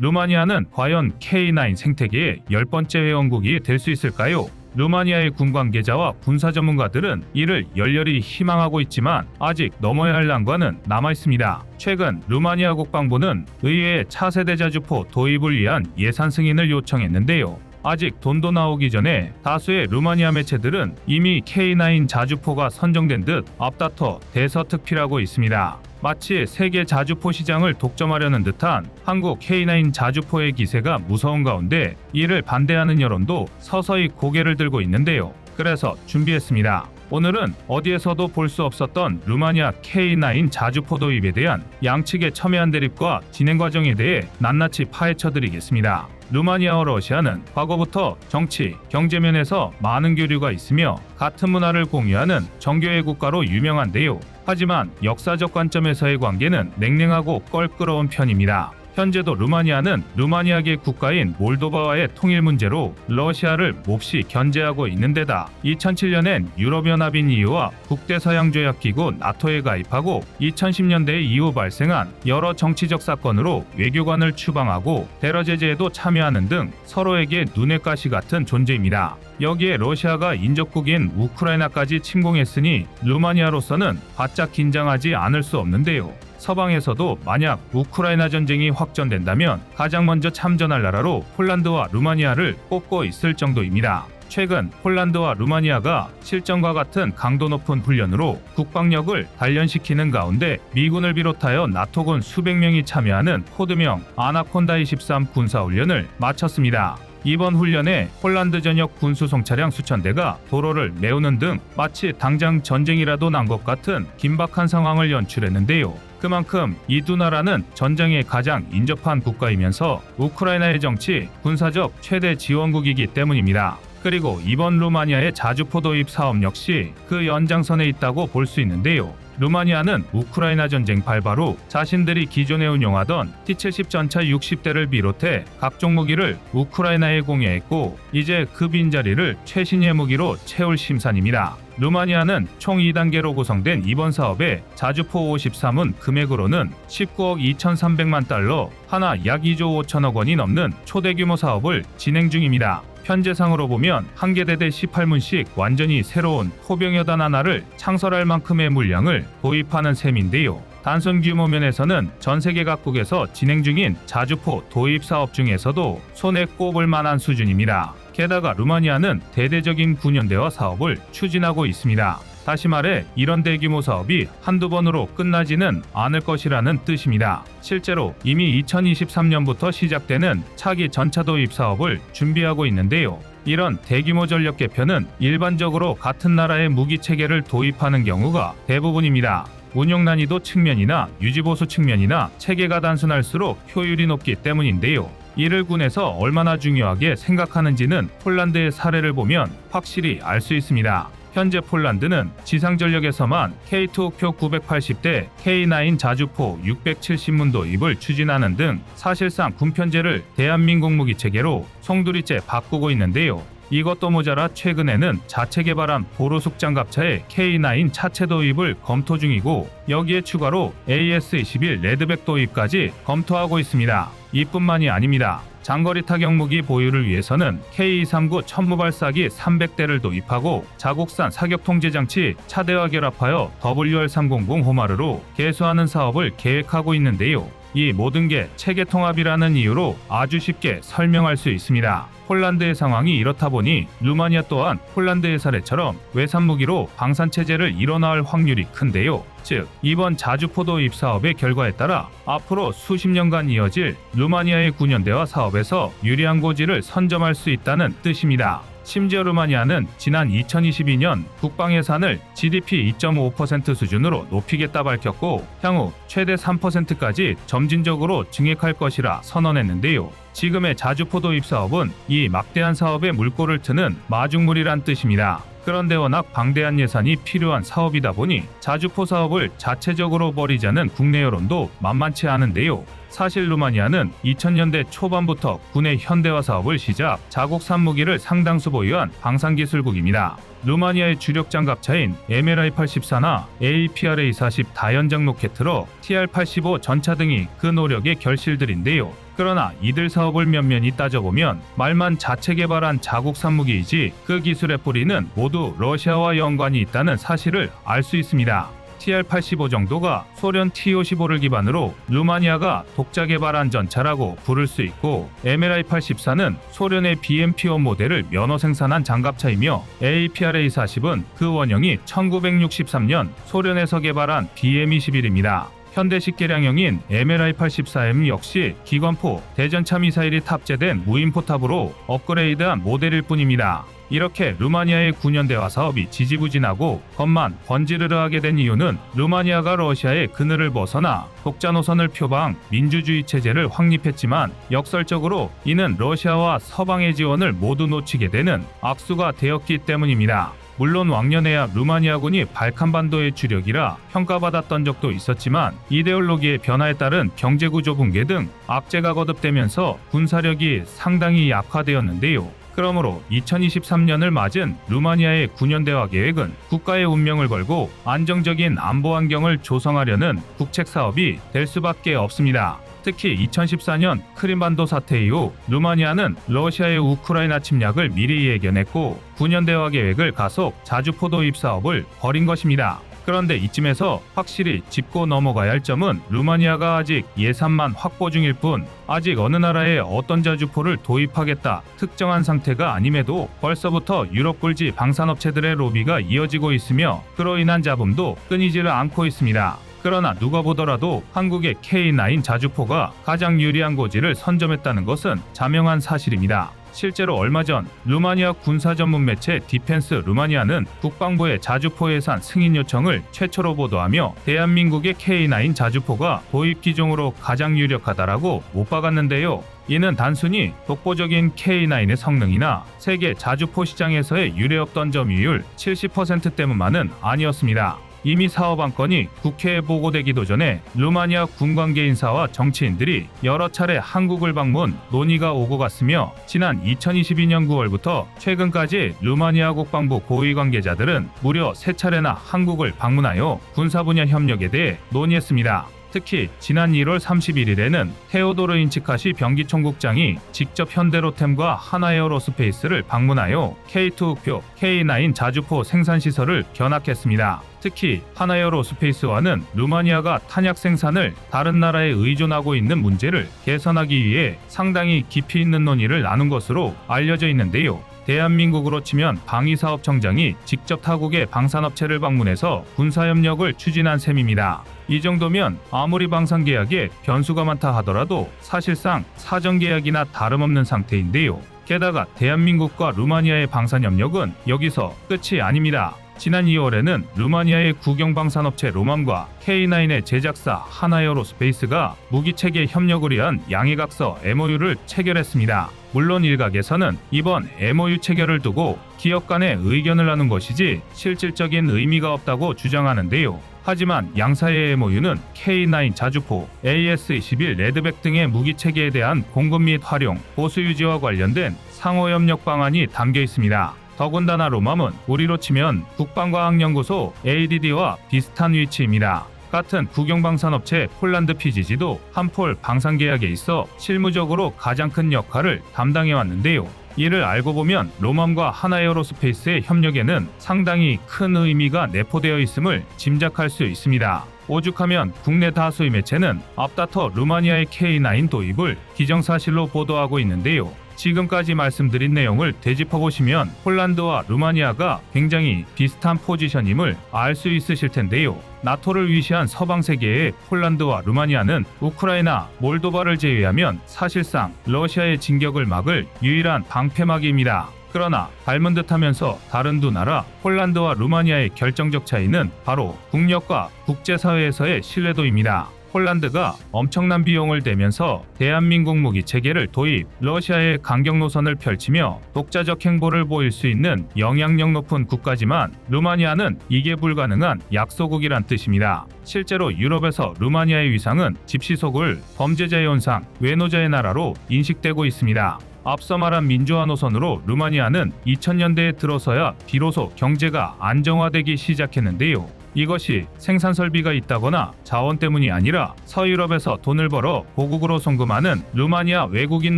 루마니아는 과연 K9 생태계의 열 번째 회원국이 될 수 있을까요? 루마니아의 군 관계자와 군사 전문가들은 이를 열렬히 희망하고 있지만 아직 넘어야 할 난관은 남아 있습니다. 최근 루마니아 국방부는 의회에 차세대 자주포 도입을 위한 예산 승인을 요청했는데요. 아직 돈도 나오기 전에 다수의 루마니아 매체들은 이미 K9 자주포가 선정된 듯 앞다퉈 대서특필하고 있습니다. 마치 세계 자주포 시장을 독점하려는 듯한 한국 K9 자주포의 기세가 무서운 가운데 이를 반대하는 여론도 서서히 고개를 들고 있는데요. 그래서 준비했습니다. 오늘은 어디에서도 볼 수 없었던 루마니아 K9 자주포 도입에 대한 양측의 첨예한 대립과 진행 과정에 대해 낱낱이 파헤쳐 드리겠습니다. 루마니아와 러시아는 과거부터 정치, 경제 면에서 많은 교류가 있으며 같은 문화를 공유하는 정교의 국가로 유명한데요. 하지만 역사적 관점에서의 관계는 냉랭하고 껄끄러운 편입니다. 현재도 루마니아는 루마니아계 국가인 몰도바와의 통일 문제로 러시아를 몹시 견제하고 있는 데다 2007년엔 유럽연합인 EU와 국대서양조약기구 나토에 가입하고 2010년대 이후 발생한 여러 정치적 사건으로 외교관을 추방하고 테러 제재에도 참여하는 등 서로에게 눈의 가시 같은 존재입니다. 여기에 러시아가 인접국인 우크라이나까지 침공했으니 루마니아로서는 바짝 긴장하지 않을 수 없는데요. 서방에서도 만약 우크라이나 전쟁이 확전된다면 가장 먼저 참전할 나라로 폴란드와 루마니아를 꼽고 있을 정도입니다. 최근 폴란드와 루마니아가 실전과 같은 강도 높은 훈련으로 국방력을 단련시키는 가운데 미군을 비롯하여 나토군 수백 명이 참여하는 코드명 아나콘다 23 군사훈련을 마쳤습니다. 이번 훈련에 폴란드 전역 군수 송차량 수천 대가 도로를 메우는 등 마치 당장 전쟁이라도 난 것 같은 긴박한 상황을 연출했는데요. 그만큼 이 두 나라는 전쟁에 가장 인접한 국가이면서 우크라이나의 정치, 군사적 최대 지원국이기 때문입니다. 그리고 이번 루마니아의 자주포 도입 사업 역시 그 연장선에 있다고 볼 수 있는데요. 루마니아는 우크라이나 전쟁 발발 후 자신들이 기존에 운용하던 T-70 전차 60대를 비롯해 각종 무기를 우크라이나에 공여했고 이제 그 빈자리를 최신의 무기로 채울 심산입니다. 루마니아는 총 2단계로 구성된 이번 사업에 자주포 53은 금액으로는 19억 2,300만 달러, 하나 약 2조 5천억 원이 넘는 초대 규모 사업을 진행 중입니다. 현재상으로 보면 한 개 대대 18문씩 완전히 새로운 포병여단 하나를 창설할 만큼의 물량을 도입하는 셈인데요. 단순 규모 면에서는 전 세계 각국에서 진행 중인 자주포 도입 사업 중에서도 손에 꼽을 만한 수준입니다. 게다가 루마니아는 대대적인 군연대화 사업을 추진하고 있습니다. 다시 말해 이런 대규모 사업이 한두 번으로 끝나지는 않을 것이라는 뜻입니다. 실제로 이미 2023년부터 시작되는 차기 전차 도입 사업을 준비하고 있는데요. 이런 대규모 전력 개편은 일반적으로 같은 나라의 무기 체계를 도입하는 경우가 대부분입니다. 운용 난이도 측면이나 유지보수 측면이나 체계가 단순할수록 효율이 높기 때문인데요. 이를 군에서 얼마나 중요하게 생각하는지는 폴란드의 사례를 보면 확실히 알 수 있습니다. 현재 폴란드는 지상 전력에서만 K2 옥표 980대, K9 자주포 670문 도입을 추진하는 등 사실상 군 편제를 대한민국 무기 체계로 송두리째 바꾸고 있는데요. 이것도 모자라 최근에는 자체 개발한 보로숙 장갑차의 K9 차체 도입을 검토 중이고 여기에 추가로 AS21 레드백 도입까지 검토하고 있습니다. 이뿐만이 아닙니다. 장거리 타격 무기 보유를 위해서는 K239 천무발사기 300대를 도입하고 자국산 사격 통제 장치 차대와 결합하여 WR300 호마르로 개수하는 사업을 계획하고 있는데요. 이 모든 게 체계 통합이라는 이유로 아주 쉽게 설명할 수 있습니다. 폴란드의 상황이 이렇다 보니 루마니아 또한 폴란드의 사례처럼 외산 무기로 방산 체제를 일어나올 확률이 큰데요. 즉 이번 자주포 도 입 사업의 결과에 따라 앞으로 수십 년간 이어질 루마니아의 군연대화 사업에서 유리한 고지를 선점할 수 있다는 뜻입니다. 심지어 루마니아는 지난 2022년 국방 예산을 GDP 2.5% 수준으로 높이겠다 밝혔고 향후 최대 3%까지 점진적으로 증액할 것이라 선언했는데요. 지금의 자주포 도 입 사업은 이 막대한 사업에 물꼬를 트는 마중물이란 뜻입니다. 그런데 워낙 방대한 예산이 필요한 사업이다 보니 자주포 사업을 자체적으로 벌이자는 국내 여론도 만만치 않은데요. 사실 루마니아는 2000년대 초반부터 군의 현대화 사업을 시작, 자국산 무기를 상당수 보유한 방산기술국입니다. 루마니아의 주력 장갑차인 MLI-84나 APRA-40 다연장 로켓트로 TR-85 전차 등이 그 노력의 결실들인데요. 그러나 이들 사업을 면면히 따져보면 말만 자체 개발한 자국 산무기이지 그 기술의 뿌리는 모두 러시아와 연관이 있다는 사실을 알 수 있습니다. TR-85 정도가 소련 T-55를 기반으로 루마니아가 독자 개발한 전차라고 부를 수 있고 MLI-84는 소련의 BMP-1 모델을 면허 생산한 장갑차이며 APRA-40은 그 원형이 1963년 소련에서 개발한 BM-21입니다. 현대식 개량형인 MLI-84M 역시 기관포, 대전차 미사일이 탑재된 무인포탑으로 업그레이드한 모델일 뿐입니다. 이렇게 루마니아의 9년대화 사업이 지지부진하고 겉만 번지르르하게 된 이유는 루마니아가 러시아의 그늘을 벗어나 독자 노선을 표방 민주주의 체제를 확립했지만 역설적으로 이는 러시아와 서방의 지원을 모두 놓치게 되는 악수가 되었기 때문입니다. 물론 왕년에야 루마니아군이 발칸반도의 주력이라 평가받았던 적도 있었지만 이데올로기의 변화에 따른 경제구조 붕괴 등 악재가 거듭되면서 군사력이 상당히 약화되었는데요. 그러므로 2023년을 맞은 루마니아의 9년 대화 계획은 국가의 운명을 걸고 안정적인 안보 환경을 조성하려는 국책 사업이 될 수밖에 없습니다. 특히 2014년 크림반도 사태 이후 루마니아는 러시아의 우크라이나 침략을 미리 예견했고 9년 대화 계획을 가속 자주포 도 입 사업을 벌인 것입니다. 그런데 이쯤에서 확실히 짚고 넘어가야 할 점은 루마니아가 아직 예산만 확보 중일 뿐 아직 어느 나라에 어떤 자주포를 도입하겠다 특정한 상태가 아님에도 벌써부터 유럽 굴지 방산업체들의 로비가 이어지고 있으며 그로 인한 잡음도 끊이지를 않고 있습니다. 그러나 누가 보더라도 한국의 K9 자주포가 가장 유리한 고지를 선점했다는 것은 자명한 사실입니다. 실제로 얼마 전 루마니아 군사 전문 매체 디펜스 루마니아는 국방부의 자주포 예산 승인 요청을 최초로 보도하며 대한민국의 K9 자주포가 도입 기종으로 가장 유력하다라고 못 박았는데요. 이는 단순히 독보적인 K9의 성능이나 세계 자주포 시장에서의 유례없던 점유율 70% 때문만은 아니었습니다. 이미 사업 안건이 국회에 보고되기도 전에 루마니아 군 관계 인사와 정치인들이 여러 차례 한국을 방문 논의가 오고 갔으며 지난 2022년 9월부터 최근까지 루마니아 국방부 고위 관계자들은 무려 세 차례나 한국을 방문하여 군사 분야 협력에 대해 논의했습니다. 특히 지난 1월 31일에는 테오도르 인치카시 병기총국장이 직접 현대로템과 하나에어로스페이스를 방문하여 K2 흑표, K9 자주포 생산 시설을 견학했습니다. 특히 하나에어로스페이스와는 루마니아가 탄약 생산을 다른 나라에 의존하고 있는 문제를 개선하기 위해 상당히 깊이 있는 논의를 나눈 것으로 알려져 있는데요. 대한민국으로 치면 방위사업청장이 직접 타국의 방산업체를 방문해서 군사협력을 추진한 셈입니다. 이 정도면 아무리 방산 계약에 변수가 많다 하더라도 사실상 사전 계약이나 다름없는 상태인데요. 게다가 대한민국과 루마니아의 방산 협력은 여기서 끝이 아닙니다. 지난 2월에는 루마니아의 국영방산업체 로맘과 K9의 제작사 하나에어로스페이스가 무기체계 협력을 위한 양해각서 MOU를 체결했습니다. 물론 일각에서는 이번 MOU 체결을 두고 기업 간의 의견을 나눈 것이지 실질적인 의미가 없다고 주장하는데요. 하지만 양사의 MOU는 K9 자주포, AS-21 레드백 등의 무기 체계에 대한 공급 및 활용, 보수 유지와 관련된 상호 협력 방안이 담겨 있습니다. 더군다나 로맘은 우리로 치면 국방과학연구소 ADD와 비슷한 위치입니다. 같은 국영방산업체 폴란드 PGG도 한폴 방산계약에 있어 실무적으로 가장 큰 역할을 담당해 왔는데요. 이를 알고 보면 로맘과 하나에어로스페이스의 협력에는 상당히 큰 의미가 내포되어 있음을 짐작할 수 있습니다. 오죽하면 국내 다수의 매체는 앞다퉈 루마니아의 K9 도입을 기정사실로 보도하고 있는데요. 지금까지 말씀드린 내용을 되짚어보시면 폴란드와 루마니아가 굉장히 비슷한 포지션임을 알 수 있으실 텐데요. 나토를 위시한 서방 세계의 폴란드와 루마니아는 우크라이나, 몰도바를 제외하면 사실상 러시아의 진격을 막을 유일한 방패막입니다. 그러나 닮은 듯하면서 다른 두 나라 폴란드와 루마니아의 결정적 차이는 바로 국력과 국제사회에서의 신뢰도입니다. 폴란드가 엄청난 비용을 대면서 대한민국 무기 체계를 도입, 러시아의 강경 노선을 펼치며 독자적 행보를 보일 수 있는 영향력 높은 국가지만 루마니아는 이게 불가능한 약소국이란 뜻입니다. 실제로 유럽에서 루마니아의 위상은 집시속을 범죄자의 현상, 외노자의 나라로 인식되고 있습니다. 앞서 말한 민주화 노선으로 루마니아는 2000년대에 들어서야 비로소 경제가 안정화되기 시작했는데요. 이것이 생산 설비가 있다거나 자원 때문이 아니라 서유럽에서 돈을 벌어 고국으로 송금하는 루마니아 외국인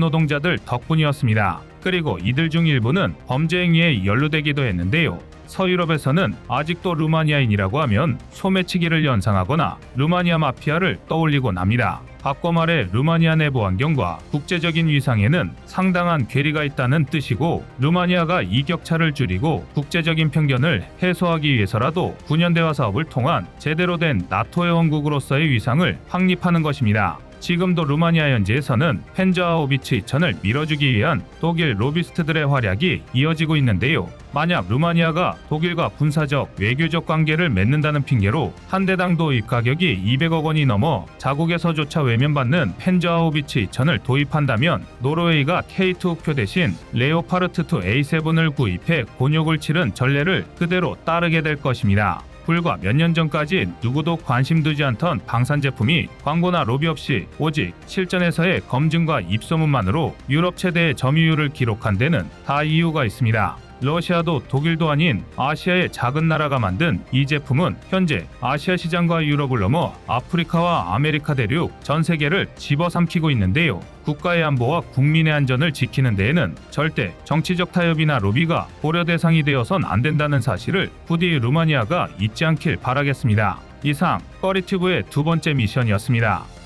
노동자들 덕분이었습니다. 그리고 이들 중 일부는 범죄 행위에 연루되기도 했는데요. 서유럽에서는 아직도 루마니아인이라고 하면 소매치기를 연상하거나 루마니아 마피아를 떠올리곤 합니다. 바꿔 말해 루마니아 내부 환경과 국제적인 위상에는 상당한 괴리가 있다는 뜻이고 루마니아가 이격차를 줄이고 국제적인 편견을 해소하기 위해서라도 9년 대화 사업을 통한 제대로 된 나토 회원국으로서의 위상을 확립하는 것입니다. 지금도 루마니아 현지에서는 펜저하우비츠 이천을 밀어주기 위한 독일 로비스트들의 활약이 이어지고 있는데요. 만약 루마니아가 독일과 군사적, 외교적 관계를 맺는다는 핑계로 한 대당 도입 가격이 200억 원이 넘어 자국에서조차 외면받는 펜저하우비츠 이천을 도입한다면 노르웨이가 K2 흑표 대신 레오파르트2 A7을 구입해 곤욕을 치른 전례를 그대로 따르게 될 것입니다. 불과 몇 년 전까지 누구도 관심 두지 않던 방산 제품이 광고나 로비 없이 오직 실전에서의 검증과 입소문만으로 유럽 최대의 점유율을 기록한 데는 다 이유가 있습니다. 러시아도 독일도 아닌 아시아의 작은 나라가 만든 이 제품은 현재 아시아 시장과 유럽을 넘어 아프리카와 아메리카 대륙 전 세계를 집어삼키고 있는데요. 국가의 안보와 국민의 안전을 지키는 데에는 절대 정치적 타협이나 로비가 고려 대상이 되어선 안 된다는 사실을 부디 루마니아가 잊지 않길 바라겠습니다. 이상 꺼리튜브의 두 번째 미션이었습니다.